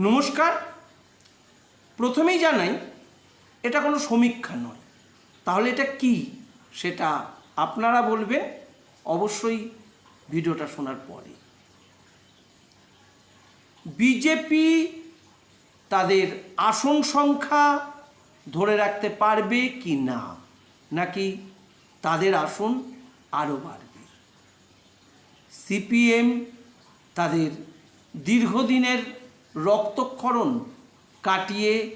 নমস্কার। প্রথমেই জানাই, এটা কোনো সমীক্ষা নয়। তাহলে এটা কি? সেটা আপনারা বলবেন অবশ্যই ভিডিওটা শোনার পরে। বিজেপি তাদের আসন সংখ্যা ধরে রাখতে পারবে কি না? নাকি তাদের আসন আরও বাড়বে? সিপিএম তাদের দীর্ঘদিনের রক্তক্ষরণ কাটিয়ে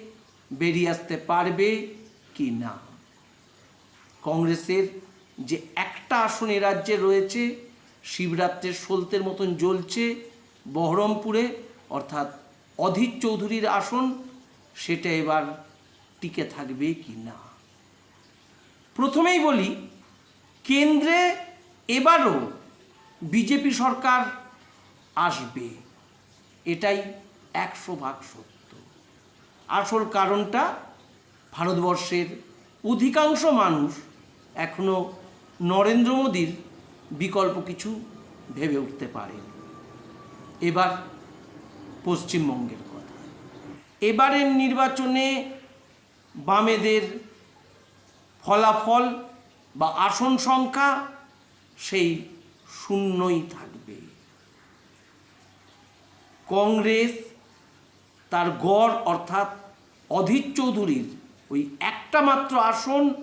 বেরিয়ে আসতে পারবে কি না? কংগ্রেসের যে একটা আসন এ রাজ্যে রয়েছে, শিবরাত্রের সলতের মতন জ্বলছে, বহরমপুরে, অর্থাৎ অধীর চৌধুরীর আসন, সেটা এবার টিকে থাকবে কি না? প্রথমেই বলি, কেন্দ্রে এবারও বিজেপি সরকার আসবে। এটাই একশো ভাগ সত্য। আসল কারণটা ভারতবর্ষের অধিকাংশ মানুষ এখনও নরেন্দ্র মোদীর বিকল্প কিছু ভেবে উঠতে পারে এবার পশ্চিমবঙ্গের কথা। এবারের নির্বাচনে বামেদের ফলাফল বা আসন সংখ্যা সেই শূন্যই থাকবে। কংগ্রেস তার গড় অর্থাৎ অধীর চৌধুরীর ওই একটা মাত্র আসন,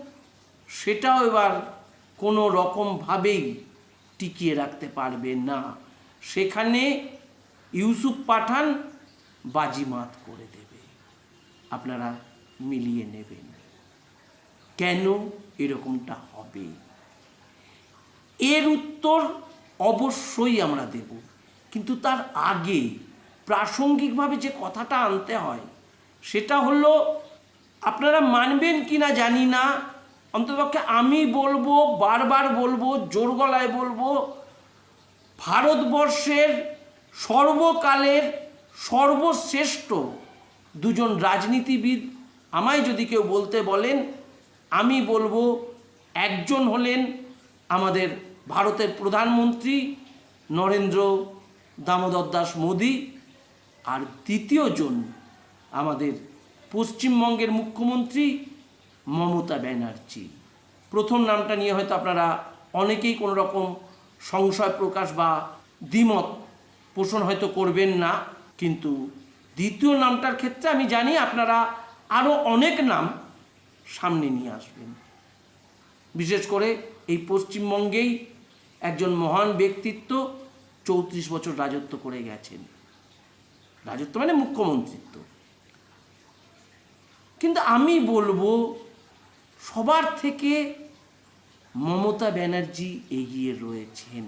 সেটাও এবার কোনো রকমভাবেই টিকিয়ে রাখতে পারবে না। সেখানে ইউসুফ পাঠান বাজিমাত করে দেবে। আপনারা মিলিয়ে নেবেন। কেন এরকমটা হবে? এর উত্তর অবশ্যই আমরা দেব। কিন্তু তার আগে প্রাসঙ্গিকভাবে যে কথাটা আনতে হয়, সেটা হলো, আপনারা মানবেন কি না জানি না, অন্ততপক্ষে আমি বলব, বারবার বলব, জোর গলায় বলব, ভারতবর্ষের সর্বকালের সর্বশ্রেষ্ঠ দুজন রাজনীতিবিদ আমায় যদি কেউ বলতে বলেন, আমি বলব একজন হলেন আমাদের ভারতের প্রধানমন্ত্রী নরেন্দ্র দামোদর দাস মোদী। আর দ্বিতীয়জন আমাদের পশ্চিমবঙ্গের মুখ্যমন্ত্রী মমতা ব্যানার্জি। প্রথম নামটা নিয়ে হয়তো আপনারা অনেকেই কোনো রকম সংশয় প্রকাশ বা দ্বিমত পোষণ হয়তো করবেন না, কিন্তু দ্বিতীয় নামটার ক্ষেত্রে আমি জানি আপনারা আরও অনেক নাম সামনে নিয়ে আসবেন। বিশেষ করে এই পশ্চিমবঙ্গেই একজন মহান ব্যক্তিত্ব চৌত্রিশ বছর রাজত্ব করে গেছেন। রাজত্ব মানে মুখ্যমন্ত্রিত্ব। কিন্তু আমি বলব, সবার থেকে মমতা ব্যানার্জি এগিয়ে রয়েছেন।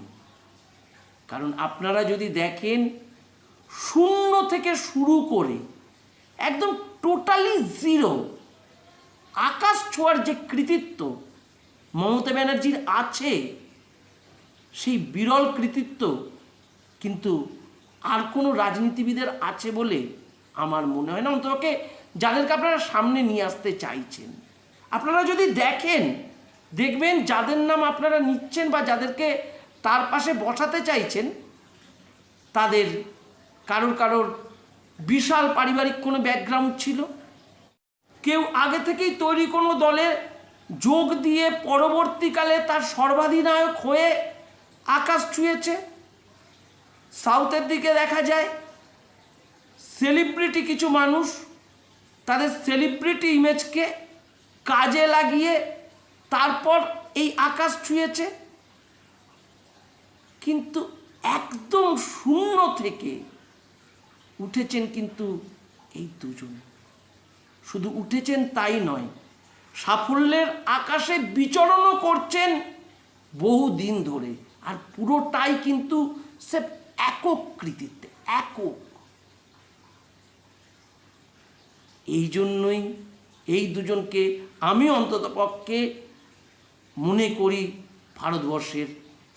কারণ আপনারা যদি দেখেন, শূন্য থেকে শুরু করে একদম টোটালি জিরো আকাশ ছোঁয়ার যে কৃতিত্ব মমতা ব্যানার্জির আছে, সেই বিরল কৃতিত্ব কিন্তু আর কোনো রাজনীতিবিদের আছে বলে আমার মনে হয় না। অন্ততপক্ষে যাদেরকে আপনারা সামনে নিয়ে আসতে চাইছেন। আপনারা যদি দেখেন, দেখবেন যাদের নাম আপনারা নিচ্ছেন বা যাদেরকে তার পাশে বসাতে চাইছেন, তাদের কারোর কারোর বিশাল পারিবারিক কোনো ব্যাকগ্রাউন্ড ছিল। কেউ আগে থেকেই তৈরি কোনো দলে যোগ দিয়ে পরবর্তীকালে তার সর্বাধিনায়ক হয়ে আকাশ ছুঁয়েছে। সাউথের দিকে দেখা যায় সেলিব্রিটি কিছু মানুষ তাদের সেলিব্রিটি ইমেজকে কাজে লাগিয়ে তারপর এই আকাশ ছুঁয়েছে। কিন্তু একদম শূন্য থেকে উঠেছেন কিন্তু এই দুজন। শুধু উঠেছেন তাই নয়, সাফল্যের আকাশে বিচরণও করছেন বহু দিন ধরে। আর পুরোটাই কিন্তু সে একক কৃতিত্বে, একক। এই জন্যই এই দুজনকে আমি অন্তত পক্ষে মনে করি ভারতবর্ষের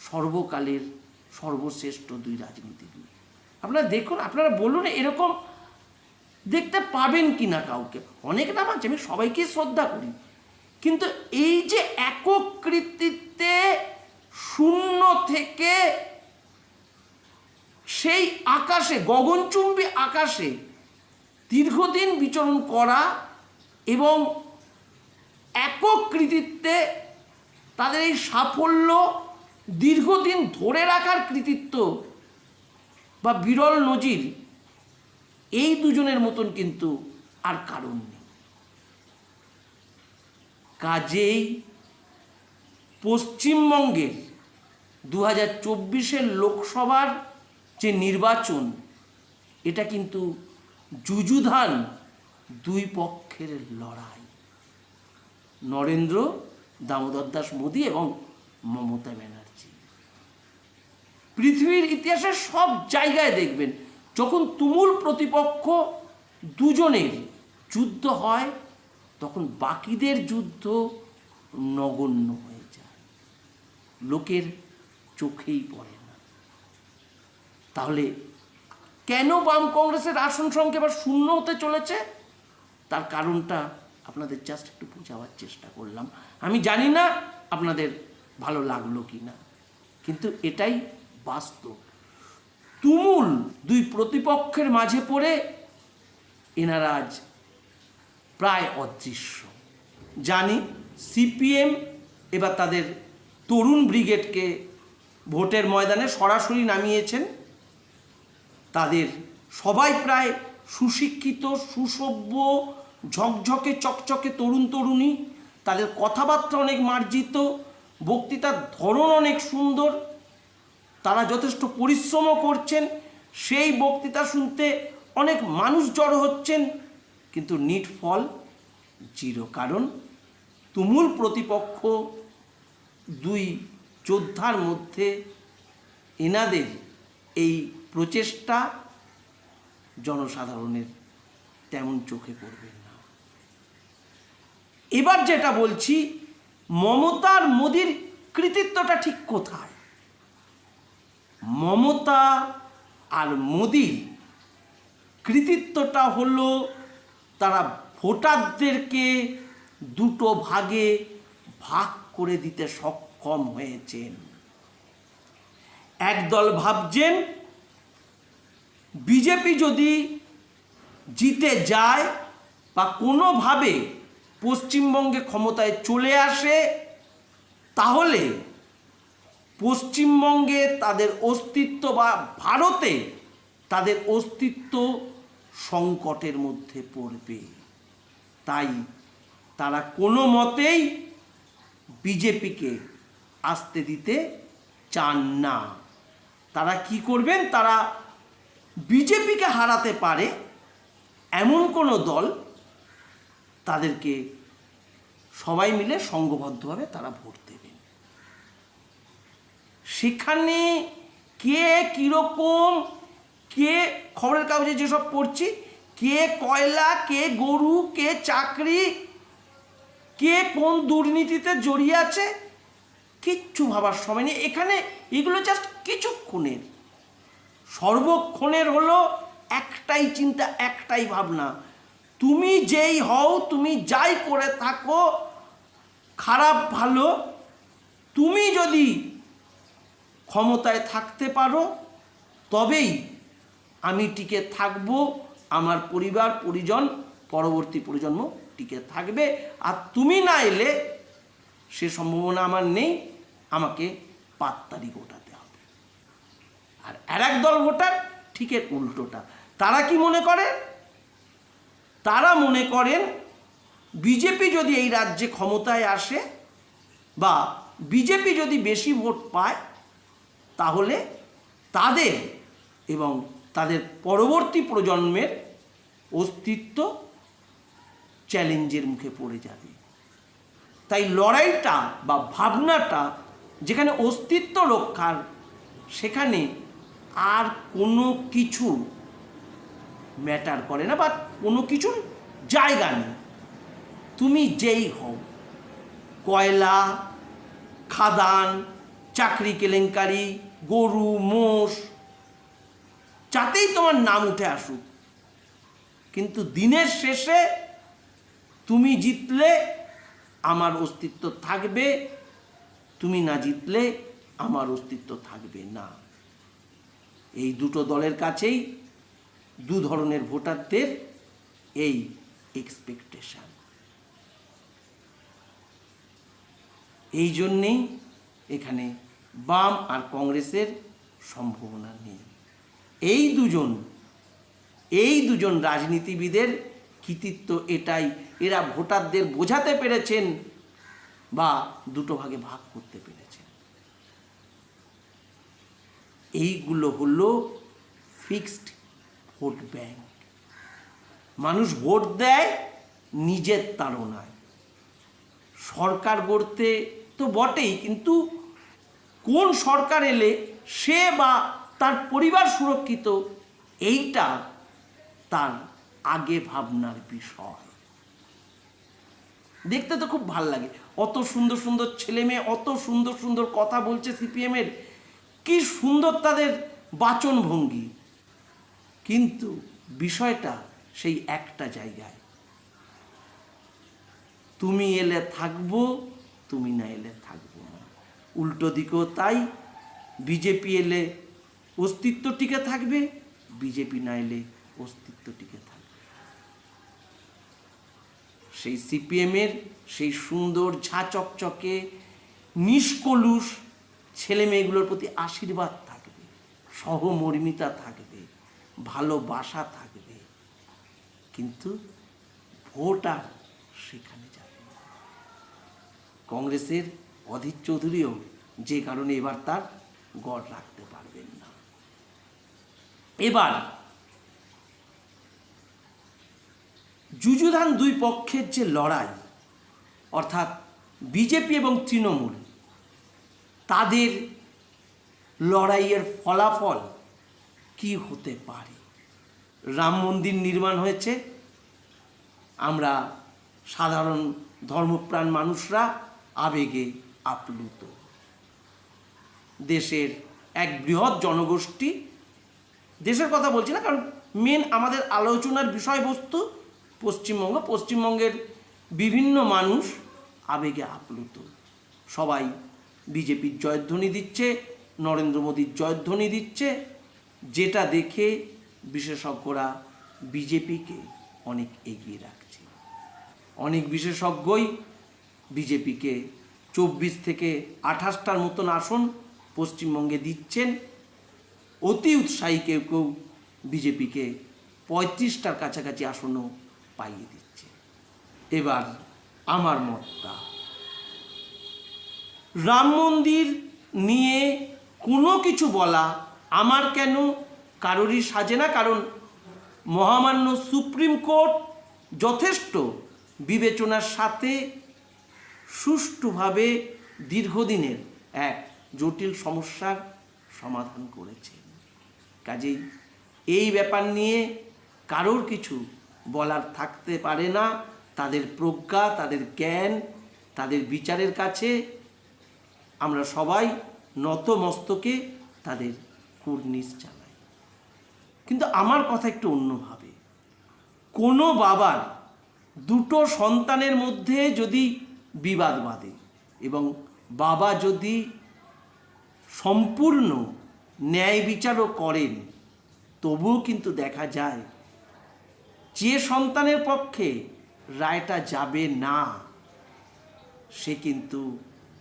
সর্বকালের সর্বশ্রেষ্ঠ দুই রাজনীতিবিদ আপনারা দেখুন, আপনারা বলুন এরকম দেখতে পাবেন কি না কাউকে। অনেক নাম আছে, আমি সবাইকে শ্রদ্ধা করি। কিন্তু এই যে একক কৃতিত্বে শূন্য থেকে সেই আকাশে, গগনচুম্বী আকাশে দীর্ঘদিন বিচরণ করা এবং একক কৃতিত্বে তাদের এই সাফল্য দীর্ঘদিন ধরে রাখার কৃতিত্ব বা বিরল নজির, এই দুজনের মতন কিন্তু আর কারণ নেই। কাজেই পশ্চিমবঙ্গের দু হাজার চব্বিশের লোকসভার যে নির্বাচন, এটা কিন্তু যুযুধান দুই পক্ষের লড়াই। নরেন্দ্র, দামোদর দাস মোদী এবং মমতা ব্যানার্জি। পৃথিবীর ইতিহাসে সব জায়গায় দেখবেন, যখন তুমুল প্রতিপক্ষ দুজনের যুদ্ধ হয়, তখন বাকিদের যুদ্ধ নগণ্য হয়ে যায়। লোকের চোখেই পড়ে। তাহলে কেন বাম কংগ্রেসের আসন সংখ্যা এবার শূন্য হতে চলেছে? তার কারণটা আপনাদের জাস্ট একটু বোঝাবার চেষ্টা করলাম। আমি জানি না আপনাদের ভালো লাগল কি না কিন্তু এটাই বাস্তব। তুমুল দুই প্রতিপক্ষের মাঝে পড়ে এনারা আজ প্রায় অদৃশ্য। জানি সিপিএম এবার তাদের তরুণ ব্রিগেডকে ভোটের ময়দানে সরাসরি নামিয়েছেন। তাদের সবাই প্রায় সুশিক্ষিত, সুসভ্য, ঝকঝকে, চকচকে তরুণ তরুণী। তাদের কথাবার্তা অনেক মার্জিত, বক্তৃতার ধরন অনেক সুন্দর। তারা যথেষ্ট পরিশ্রমও করছেন। সেই বক্তৃতা শুনতে অনেক মানুষ জড়ো হচ্ছেন, কিন্তু নিট ফল জিরো কারণ তুমুল প্রতিপক্ষ দুই যোদ্ধার মধ্যে এনাদের এই প্রচেষ্টা জনসাধারণের তেমন চোখে পড়বে না। এবার যেটা বলছি, মমতার মোদির কৃতিত্বটা ঠিক কোথায়? মমতা আর মোদির কৃতিত্বটা হলো তারা ভোটারদেরকে দুটো ভাগে ভাগ করে দিতে সক্ষম হয়েছেন। একদল ভাবছেন বিজেপি যদি জিতে যায় বা কোনোভাবে পশ্চিমবঙ্গে ক্ষমতায় চলে আসে, তাহলে পশ্চিমবঙ্গে তাদের অস্তিত্ব বা ভারতে তাদের অস্তিত্ব সংকটের মধ্যে পড়বে। তাই তারা কোনো মতেই বিজেপিকে আসতে দিতে চান না। তারা কি করবেন? তারা বিজেপিকে হারাতে পারে এমন কোনো দল তাদেরকে সবাই মিলে সংঘবদ্ধভাবে তারা ভোট দেবেন সেখানে কে কীরকম, কে খবরের কাগজে যেসব পড়ছি, কে কয়লা, কে গরু, কে চাকরি, কে কোন দুর্নীতিতে জড়িয়ে আছে, কিচ্ছু ভাবার সময় নেই। এখানে এগুলো জাস্ট কিছুক্ষণের সর্বক্ষণের হলো একটাই চিন্তা, একটাই ভাবনা। তুমি যেই হও, তুমি যাই করে থাকো, খারাপ, ভালো, তুমি যদি ক্ষমতায় থাকতে পারো, তবেই আমি টিকে থাকব, আমার পরিবার, পরিজন, পরবর্তী প্রজন্ম টিকে থাকবে। আর তুমি না এলে সে সম্ভাবনা আমার নেই, আমাকে পাত্তারি হবে আর আর এক দল ভোটার ঠিক এর উল্টোটা। তারা কি মনে করে? তারা মনে করেন বিজেপি যদি এই রাজ্যে ক্ষমতায় আসে বা বিজেপি যদি বেশি ভোট পায়, তাহলে তাদের এবং তাদের পরবর্তী প্রজন্মের অস্তিত্ব চ্যালেঞ্জের মুখে পড়ে যাবে। তাই লড়াইটা বা ভাবনাটা যেখানে অস্তিত্ব রক্ষার, সেখানে আর কোনো কিছু ম্যাটার করে না বা কোনো কিছুর জায়গা নেই। তুমি যেই হও, কয়লা, খাদান, চাকরি কেলেঙ্কারি, গরু, মোষ, যাতেই তোমার নাম উঠে আসুক, কিন্তু দিনের শেষে তুমি জিতলে আমার অস্তিত্ব থাকবে, তুমি না জিতলে আমার অস্তিত্ব থাকবে না। এই দুটো দলের কাছেই দু ধরনের ভোটারদের এই এক্সপেকটেশন এই জন্যেই এখানে বাম আর কংগ্রেসের সম্ভাবনা নেই। এই দুজন এই দুজন রাজনীতিবিদের কৃতিত্ব এটাই। এরা ভোটারদের বোঝাতে পেরেছেন বা দুটো ভাগে ভাগ করতে পেরেছেন। এইগুলো হলো ফিক্সড ভোট ব্যাংক মানুষ ভোট দেয় নিজের তাড়নায়। সরকার গড়তে তো বটেই, কিন্তু কোন সরকার এলে সে বা তার পরিবার সুরক্ষিত, এইটা তার আগে ভাবনার বিষয়। দেখতে তো খুব ভালো লাগে। অত সুন্দর সুন্দর ছেলে মেয়ে অত সুন্দর সুন্দর কথা বলছে সিপিএমের কি সুন্দর তাদের বাচন ভঙ্গি কিন্তু বিষয়টা সেই একটা জায়গায়। তুমি এলে থাকব, তুমি না এলে থাকব না। উল্টো দিকেও তাই, বিজেপি এলে অস্তিত্ব টিকে থাকবে, বিজেপি না এলে অস্তিত্ব টিকে থাকবে। সেই সিপিএমের সেই সুন্দর ঝা চকচকে নিষ্কলুষ ছেলে মেয়েগুলোর প্রতি আশীর্বাদ থাকবে, সহমর্মিতা থাকবে, ভালোবাসা থাকবে। কিন্তু ভোট আর সেখানে যাবে কংগ্রেসের অধীর চৌধুরীও যে কারণে এবার তার গড় রাখতে পারবেন না। এবার যুযুধান দুই পক্ষের যে লড়াই, অর্থাৎ বিজেপি এবং তৃণমূল তাদের লড়াইয়ের ফলাফল কি হতে পারে? রাম মন্দির নির্মাণ হয়েছে। আমরা সাধারণ ধর্মপ্রাণ মানুষরা আবেগে আপ্লুত। দেশের এক বৃহৎ জনগোষ্ঠী, দেশের কথা বলছি না, কারণ মেন আমাদের আলোচনার বিষয়বস্তু পশ্চিমবঙ্গ। পশ্চিমবঙ্গের বিভিন্ন মানুষ আবেগে আপ্লুত। সবাই বিজেপির জয়ধ্বনি দিচ্ছে, নরেন্দ্র মোদীর জয়ধ্বনি দিচ্ছে, যেটা দেখে বিশেষজ্ঞরা বিজেপিকে অনেক এগিয়ে রাখছে। অনেক বিশেষজ্ঞই বিজেপিকে চব্বিশ থেকে আঠাশটার মতন আসন পশ্চিমবঙ্গে দিচ্ছেন। অতি উৎসাহী কেউ কেউ বিজেপিকে পঁয়ত্রিশটার কাছাকাছি আসনও পাইয়ে দিচ্ছে। এবার আমার মতটা। রাম মন্দির নিয়ে কোনো কিছু বলা আমার কেন? কারোরই সাজে না, কারণ মহামান্য সুপ্রিম কোর্ট যথেষ্ট বিবেচনার সাথে সুষ্ঠুভাবে দীর্ঘদিনের এক জটিল সমস্যার সমাধান করেছে। কাজেই এই ব্যাপার নিয়ে কারোর কিছু বলার থাকতে পারে না। তাদের প্রজ্ঞা, তাদের জ্ঞান, তাদের বিচারের কাছে আমরা সবাই নত মস্তকে তাদের কুর্নিশ চালাই। কিন্তু আমার কথা একটু অন্যভাবে। কোনো বাবার দুটো সন্তানের মধ্যে যদি বিবাদ বাঁধে এবং বাবা যদি সম্পূর্ণ ন্যায় বিচারও করেন, তবুও কিন্তু দেখা যায় যে সন্তানের পক্ষে রায়টা যাবে না, সে কিন্তু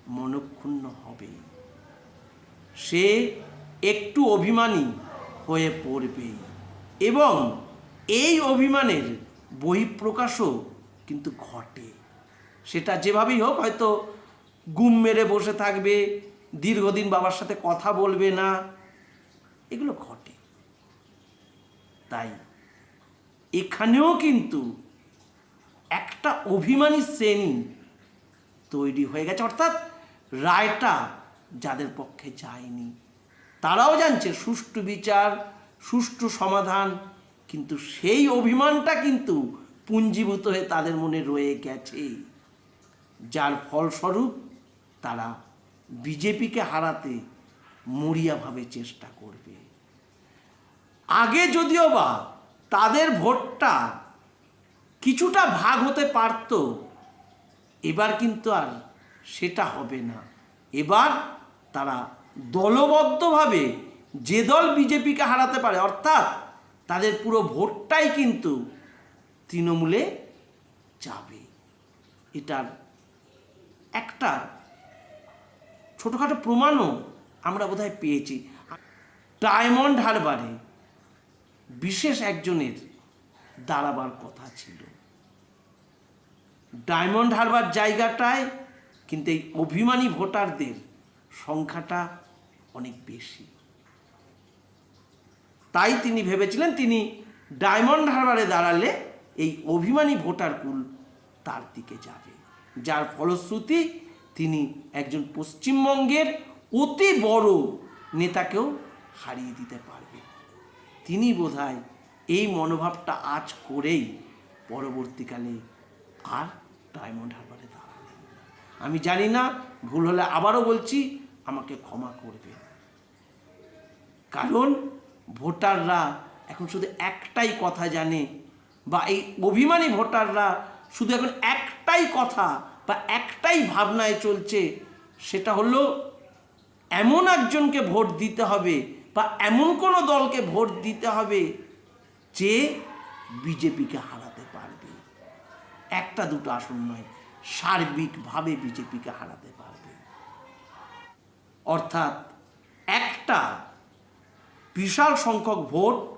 মনক্ষুণ্ণ হবে। সে একটু অভিমানী হয়ে পড়বে এবং এই অভিমানের বহিঃপ্রকাশও কিন্তু ঘটে। সেটা যেভাবেই হোক, হয়তো গুম মেরে বসে থাকবে, দীর্ঘদিন বাবার সাথে কথা বলবে না, এগুলো ঘটে। তাই এখানেও কিন্তু একটা অভিমানী শ্রেণি তৈরি হয়ে গেছে। অর্থাৎ রায়টা যাদের পক্ষে যায়নি। তারাও জানছে সুষ্ঠু বিচার, সুষ্ঠু সমাধান, কিন্তু সেই অভিমানটা কিন্তু পুঞ্জীভূত হয়ে তাদের মনে রয়ে গেছে। যার ফলস্বরূপ তারা বিজেপিকে হারাতে মরিয়াভাবে চেষ্টা করবে। আগে যদিও বা তাদের ভোটটা কিছুটা ভাগ হতে পারত, এবার কিন্তু আর সেটা হবে না। এবার তারা দলবদ্ধভাবে যে দল বিজেপিকে হারাতে পারে, অর্থাৎ তাদের পুরো ভোটটাই কিন্তু তৃণমূলে যাবে। এটার একটা ছোটোখাটো প্রমাণও আমরা বোধহয় পেয়েছি। ডায়মন্ড হারবারে বিশেষ একজনের দাঁড়াবার কথা ছিল। ডায়মন্ড হারবার জায়গাটায় কিন্তু এই অভিমানী ভোটারদের সংখ্যাটা অনেক বেশি তাই তিনি ভেবেছিলেন তিনি ডায়মন্ড হারবারে দাঁড়ালে এই অভিমানী ভোটার কুল তার দিকে যাবে যার ফলশ্রুতি তিনি একজন পশ্চিমবঙ্গের অতি বড় নেতাকেও হারিয়ে দিতে পারবে তিনি বোধহয় এই মনোভাবটা আজ করেই পরবর্তীকালে আর ডায়মন্ড হারবারে। আমি জানি না, ভুল হলে আবারও বলছি, আমাকে ক্ষমা করবে কারণ ভোটাররা এখন শুধু একটাই কথা জানে, বা এই অভিমানী ভোটাররা শুধু এখন একটাই কথা বা একটাই ভাবনায় চলছে, সেটা হলো এমন একজনকে ভোট দিতে হবে বা এমন কোনো দলকে ভোট দিতে হবে যে বিজেপিকে হারাতে পারবে। একটা দুটো আসন নয় সার্বিকভাবে বিজেপিকে হারাতে পারবে। অর্থাৎ একটা বিশাল সংখ্যক ভোট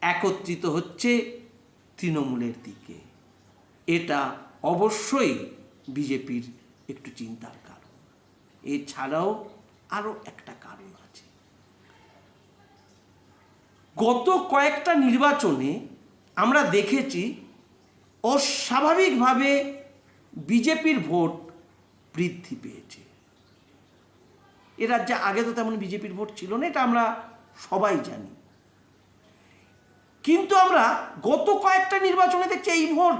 একত্রিত হচ্ছে তৃণমূলের দিকে। এটা অবশ্যই বিজেপির একটু চিন্তার কারণ। এছাড়াও আরও একটা কারণ আছে। গত কয়েকটা নির্বাচনে আমরা দেখেছি অস্বাভাবিকভাবে বিজেপির ভোট বৃদ্ধি পেয়েছে। এ রাজ্যে আগে তো তেমন বিজেপির ভোট ছিল না, এটা আমরা সবাই জানি। কিন্তু আমরা গত কয়েকটা নির্বাচনে দেখছি এই ভোট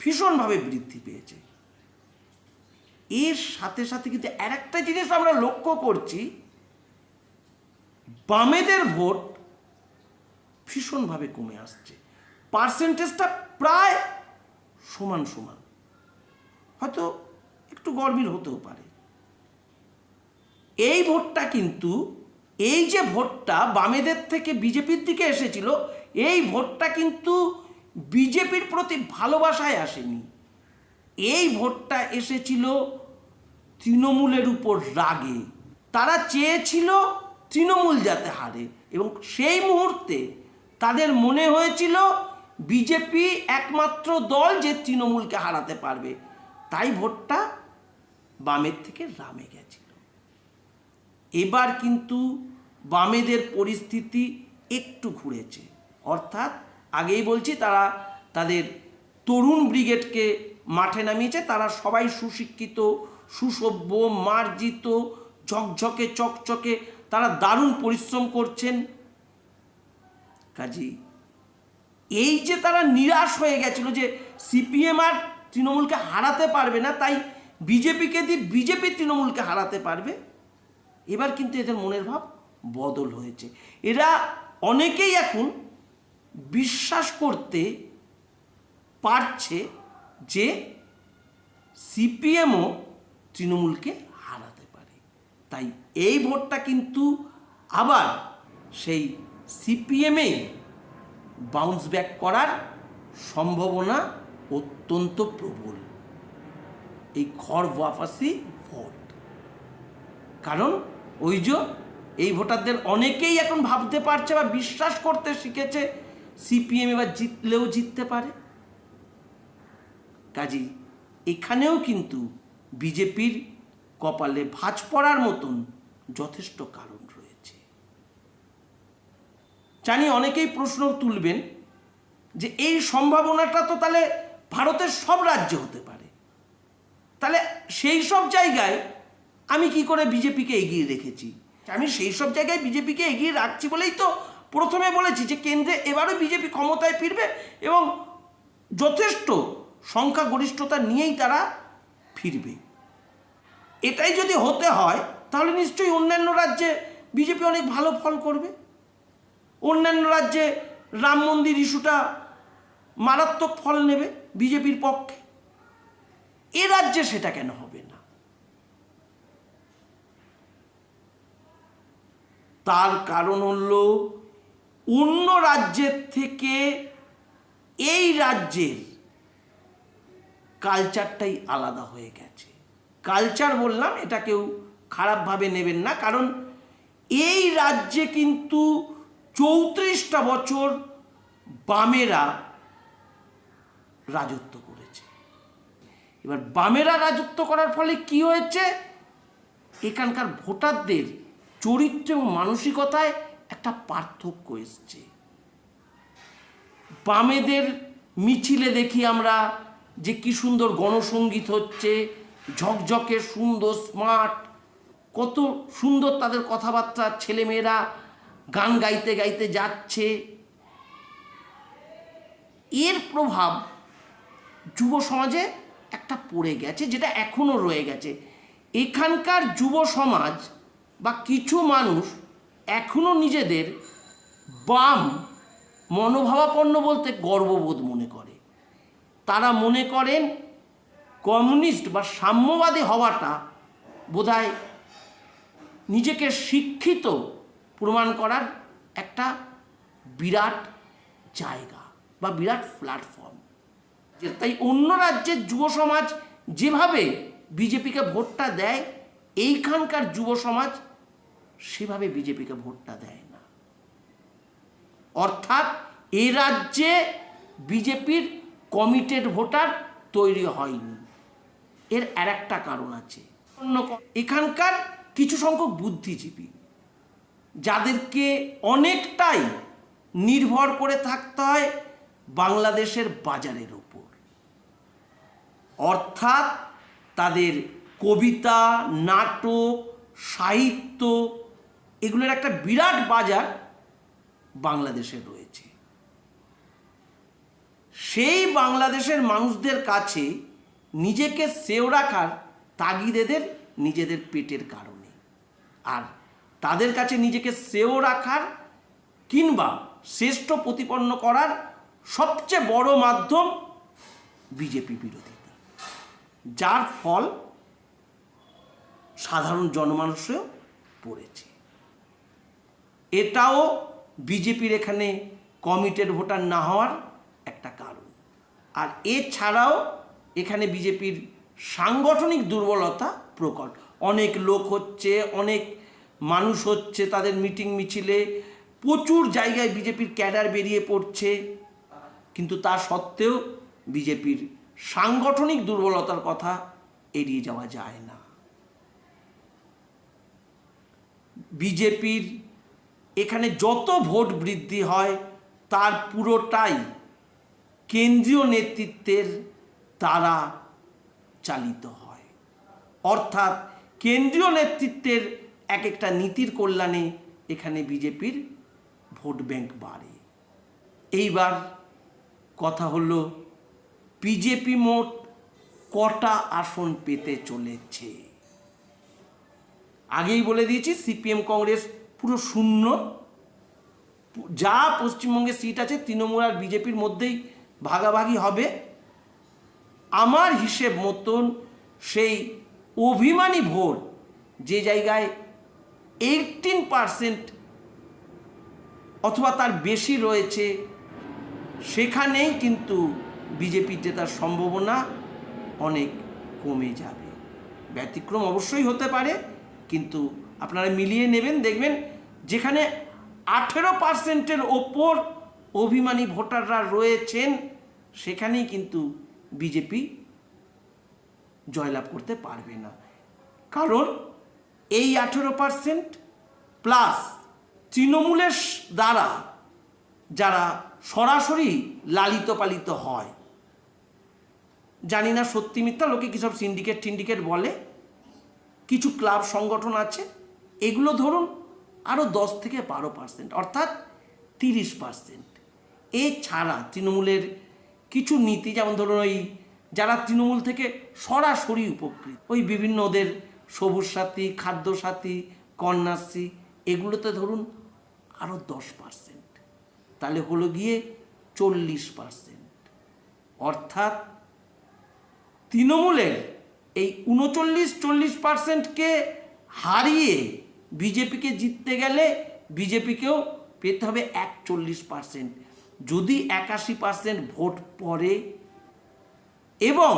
ভীষণভাবে বৃদ্ধি পেয়েছে। এর সাথে সাথে কিন্তু আর একটা জিনিস আমরা লক্ষ্য করছি, বামেদের ভোট ভীষণভাবে কমে আসছে। পার্সেন্টেজটা প্রায় সমান সমান। হয়তো একটু গরমিল হতেও পারে। এই ভোটটা কিন্তু, এই যে ভোটটা বামেদের থেকে বিজেপির দিকে এসেছিল, এই ভোটটা কিন্তু বিজেপির প্রতি ভালোবাসায় আসেনি। এই ভোটটা এসেছিল তৃণমূলের উপর রাগে। তারা চেয়েছিল তৃণমূল যাতে হারে এবং সেই মুহূর্তে তাদের মনে হয়েছিল, বিজেপি একমাত্র দল যে তৃণমূলকে হারাতে পারবে। তাই ভোটটা বামের থেকে রামে গেছিল। এবার কিন্তু বামেদের পরিস্থিতি একটু ঘুরেছে। অর্থাৎ আগেই বলছি, তারা তাদের তরুণ ব্রিগেডকে মাঠে নামিয়েছে। তারা সবাই সুশিক্ষিত, সুসভ্য, মার্জিত, ঝকঝকে, চকচকে, তারা দারুণ পরিশ্রম করছেন। কাজী এই যে তারা নিরাশ হয়ে গেছিল যে সিপিএম আর তৃণমূলকে হারাতে পারবে না, তাই বিজেপিকে দিয়ে বিজেপি তৃণমূলকে হারাতে পারবে। এবার কিন্তু এদের মনের ভাব বদল হয়েছে। এরা অনেকেই এখন বিশ্বাস করতে পারছে যে সিপিএমও তৃণমূলকে হারাতে পারে। তাই এই ভোটটা কিন্তু আবার সেই সিপিএমে বাউন্স ব্যাক করার সম্ভাবনা অত্যন্ত প্রবল। এই খড় ওয়াফাসি ভোট। কারণ ওই যে এই ভোটারদের অনেকেই এখন ভাবতে পারছে বা বিশ্বাস করতে শিখেছে, সিপিএম এবার জিতলেও জিততে পারে। কাজী এখানেও কিন্তু বিজেপির কপালে ভাঁজ পড়ার মতন যথেষ্ট কারণ রয়েছে। জানি অনেকেই প্রশ্ন তুলবেন যে এই সম্ভাবনাটা তো তাহলে ভারতের সব রাজ্যে হতে পারে। তাহলে সেই সব জায়গায় আমি কি করে বিজেপিকে এগিয়ে রেখেছি? আমি সেই সব জায়গায় বিজেপিকে এগিয়ে রাখছি বলেই তো প্রথমে বলেছি যে কেন্দ্রে এবারও বিজেপি ক্ষমতায় ফিরবে এবং যথেষ্ট সংখ্যাগরিষ্ঠতা নিয়েই তারা ফিরবে। এটাই যদি হতে হয়, তাহলে নিশ্চয়ই অন্যান্য রাজ্যে বিজেপি অনেক ভালো ফল করবে। অন্যান্য রাজ্যে রাম মন্দির ইস্যুটা মারাত্মক ফল নেবে বিজেপির পক্ষে। এ রাজ্যে সেটা কেন হবে না? তার কারণ হলো অন্য রাজ্যের থেকে এই রাজ্যের কালচারটাই আলাদা হয়ে গেছে। কালচার বললাম, এটা কেউ খারাপভাবে নেবেন না, কারণ এই রাজ্যে কিন্তু চৌত্রিশটা বছর বামেরা রাজত্ব করেছে। এবার বামেরা রাজত্ব করার ফলে কি হয়েছে? এখানকার ভোটারদের চরিত্র এবং মানসিকতায় একটা পার্থক্য এসছে। বামেদের মিছিলে দেখি আমরা যে কি সুন্দর গণসঙ্গীত হচ্ছে, ঝকঝকে, সুন্দর, স্মার্ট, কত সুন্দর তাদের কথাবার্তা, ছেলেমেয়েরা গান গাইতে গাইতে যাচ্ছে। এর প্রভাব যুব সমাজে একটা পড়ে গেছে, যেটা এখনও রয়ে গেছে। এখানকার যুব সমাজ বা কিছু মানুষ এখনও নিজেদের বাম মনোভাবাপন্ন বলতে গর্ববোধ মনে করে। তারা মনে করেন কমিউনিস্ট বা সাম্যবাদী হওয়াটা বোধহয় নিজেকে শিক্ষিত প্রমাণ করার একটা বিরাট জায়গা বা বিরাট প্ল্যাটফর্ম যে তাই অন্য রাজ্যের যুব সমাজ যেভাবে বিজেপিকে ভোটটা দেয়, এইখানকার যুব সমাজ সেভাবে বিজেপিকে ভোটটা দেয় না। অর্থাৎ এই রাজ্যে বিজেপির কমিটেড ভোটার তৈরি হয়নি। এর আর একটা কারণ আছে। অন্য এখানকার কিছু সংখ্যক বুদ্ধিজীবী, যাদেরকে অনেকটাই নির্ভর করে থাকতে হয় বাংলাদেশের বাজারের ওপর অর্থাৎ তাদের কবিতা, নাটক, সাহিত্য এগুলোর একটা বিরাট বাজার বাংলাদেশে রয়েছে। সেই বাংলাদেশের মানুষদের কাছে নিজেকে সেও রাখার তাগিদেদের নিজেদের পেটের কারণে। আর তাদের কাছে নিজেকে সেও রাখার কিংবা শ্রেষ্ঠ প্রতিপন্ন করার সবচেয়ে বড় মাধ্যম বিজেপি বিরোধিতা যার ফল সাধারণ জনমানুষেও পড়েছে। এটাও বিজেপির এখানে কমিটেড ভোটার না হওয়ার একটা কারণ। আর এছাড়াও এখানে বিজেপির সাংগঠনিক দুর্বলতা প্রকট। অনেক লোক হচ্ছে, অনেক মানুষ হচ্ছে, তাদের মিটিং মিছিলে প্রচুর জায়গায় বিজেপির ক্যাডার বেরিয়ে পড়ছে। কিন্তু তা সত্ত্বেও বিজেপির সাংগঠনিক দুর্বলতার কথা এড়িয়ে যাওয়া যায় না। বিজেপির এখানে যত ভোট বৃদ্ধি হয়, তার পুরোটাই কেন্দ্রীয় নেতৃত্বের দ্বারা চালিত হয়। অর্থাৎ কেন্দ্রীয় নেতৃত্বের এক একটা নীতির কল্যাণে এখানে বিজেপির ভোট ব্যাংক বাড়ে। এইবার কথা হলো বিজেপি মোট কটা আসন পেতে চলেছে? আগেই বলে দিয়েছি, সিপিএম কংগ্রেস পুরো শূন্য। যা পশ্চিমবঙ্গে সিট আছে, তৃণমূল আর বিজেপির মধ্যেই ভাগাভাগি হবে। আমার হিসেব মতন সেই অভিমানী ভোট যে জায়গায় এইটিন পারসেন্ট অথবা তার বেশি রয়েছে, সেখানেই কিন্তু বিজেপির জেতার সম্ভাবনা অনেক কমে যাবে। ব্যতিক্রম অবশ্যই হতে পারে, কিন্তু আপনারা মিলিয়ে নেবেন, দেখবেন যেখানে আঠেরো পার্সেন্টের ওপর অভিমানী ভোটাররা রয়েছেন, সেখানেই কিন্তু বিজেপি জয়লাভ করতে পারবে না। কারণ এই আঠেরো পার্সেন্ট প্লাস তৃণমূলের দ্বারা যারা সরাসরি লালিত পালিত হয় জানি না সত্যি মিথ্যা, লোকে কী সব সিন্ডিকেট টিন্ডিকেট বলে? কিছু ক্লাব সংগঠন আছে, এগুলো ধরুন আরও দশ থেকে বারো পার্সেন্ট অর্থাৎ তিরিশ পার্সেন্ট এছাড়া তৃণমূলের কিছু নীতি, যেমন ধরুন ওই যারা তৃণমূল থেকে সরাসরি উপকৃত, ওই বিভিন্ন ওদের সবুজ সাথী, খাদ্য সাথী, কন্যাশ্রী, এগুলোতে ধরুন আরও দশ পার্সেন্ট তাহলে হলো গিয়ে চল্লিশ পার্সেন্ট অর্থাৎ তৃণমূলের এই উনচল্লিশ, চল্লিশ পার্সেন্টকে হারিয়ে বিজেপিকে জিততে গেলে বিজেপিকেও পেতে হবে একচল্লিশ পার্সেন্ট যদি একাশি পার্সেন্ট ভোট পড়ে এবং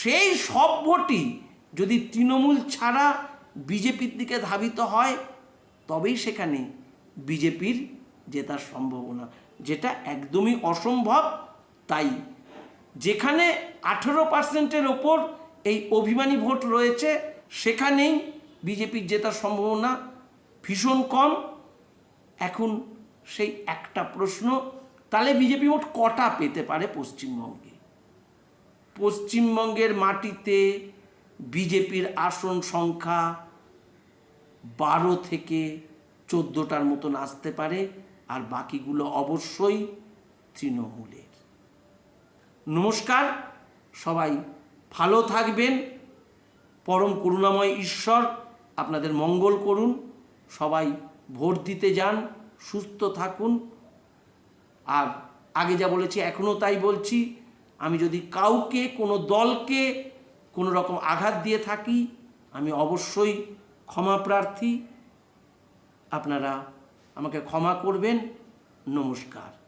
সেই সব ভোটই যদি তৃণমূল ছাড়া বিজেপির দিকে ধাবিত হয়, তবেই সেখানে বিজেপির জেতার সম্ভাবনা। যেটা একদমই অসম্ভব, তাই যেখানে আঠেরো পার্সেন্টের ওপর এই অভিমানী ভোট রয়েছে, সেখানেই বিজেপির জেতার সম্ভাবনা ভীষণ কম। এখন সেই একটা প্রশ্ন, তাহলে বিজেপি ভোট কটা পেতে পারে পশ্চিমবঙ্গে? পশ্চিমবঙ্গের মাটিতে বিজেপির আসন সংখ্যা বারো থেকে চোদ্দোটার মতন আসতে পারে, আর বাকিগুলো অবশ্যই তৃণমূলের। নমস্কার, সবাই ভালো থাকবেন। পরম করুণাময় ঈশ্বর আপনাদের মঙ্গল করুন। সবাই ভোট দিতে যান, সুস্থ থাকুন। আর আগে যা বলেছি, এখনও তাই বলছি, আমি যদি কাউকে, কোনো দলকে কোনো রকম আঘাত দিয়ে থাকি, আমি অবশ্যই ক্ষমা প্রার্থী। আপনারা আমাকে ক্ষমা করবেন। নমস্কার।